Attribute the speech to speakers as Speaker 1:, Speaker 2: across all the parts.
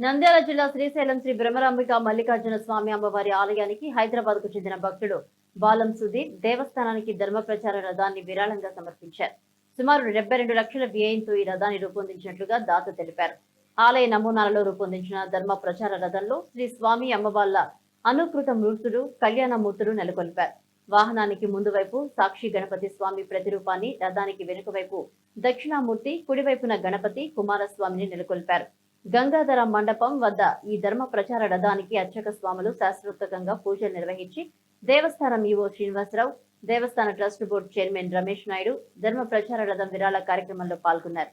Speaker 1: నంద్యాల జిల్లా శ్రీశైలం శ్రీ బ్రహ్మరాంబిక మల్లికార్జున స్వామి అమ్మవారి ఆలయానికి హైదరాబాద్కు చెందిన భక్తుడు బాలం సుధీర్ దేవస్థానానికి ధర్మ ప్రచార రథాన్ని విరాళంగా సమర్పించారు. సుమారు డెబ్బై రెండు లక్షల వ్యయంతో ఈ రథాన్ని రూపొందించినట్లుగా దాత తెలిపారు. ఆలయ నమూనాలలో రూపొందించిన ధర్మ ప్రచార రథంలో శ్రీ స్వామి అమ్మవార్ల అనుకృత మూర్తులు కళ్యాణమూర్తులు నెలకొల్పారు. వాహనానికి ముందు వైపు సాక్షి గణపతి స్వామి ప్రతిరూపాన్ని రథానికి వెనుక వైపు దక్షిణామూర్తి కుడివైపున గణపతి కుమారస్వామిని నెలకొల్పారు. గంగాధర మండపం వద్ద ఈ ధర్మ ప్రచార రథానికి అర్చక స్వాములు శాస్త్రోక్తంగా పూజలు నిర్వహించి దేవస్థానం ఈవో శ్రీనివాసరావు దేవస్థాన trust board chairman Ramesh Naidu ధర్మ ప్రచార రథం విరాళ కార్యక్రమంలో పాల్గొన్నారు.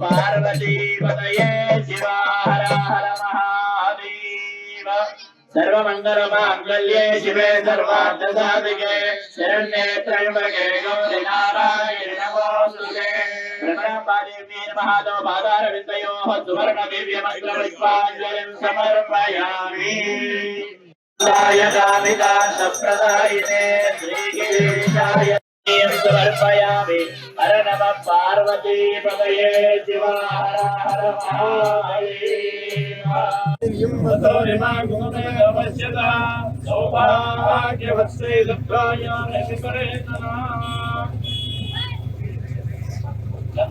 Speaker 2: పార్వతీ పదయే శివ హర హర మహాదేవ सर्वमङ्गलमाङ्गल्ये शिवे सर्वार्थसाधिके शरण्ये त्र्यम्बके गौरि नारायणि नमोऽस्तुते प्रणमादेवी नमः तव पादारविन्दयोः सुवर्णदिव्यमन्त्रपुष्पाञ्जलिं समर्पयामि दायकामिका सप्रदायिने श्रीगिरीशाय समर्पयामि हर नमः पार्वती पदये शिव हर हर महादेव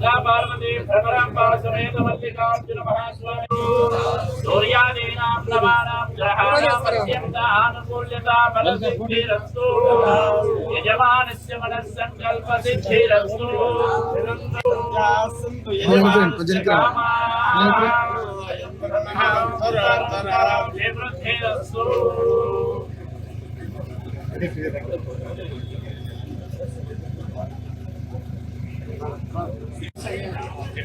Speaker 2: గంగా పార్వతి భ్రమరాంబా సమేత మల్లికార్జున మహాస్వామి. సూర్యాదీనాం నవానాం గ్రహాణాం అత్యంత ఆనుకూల్యత బల సిద్ధిరస్తు యజమానస్య మనస్సంకల్ప సిద్ధిరస్తు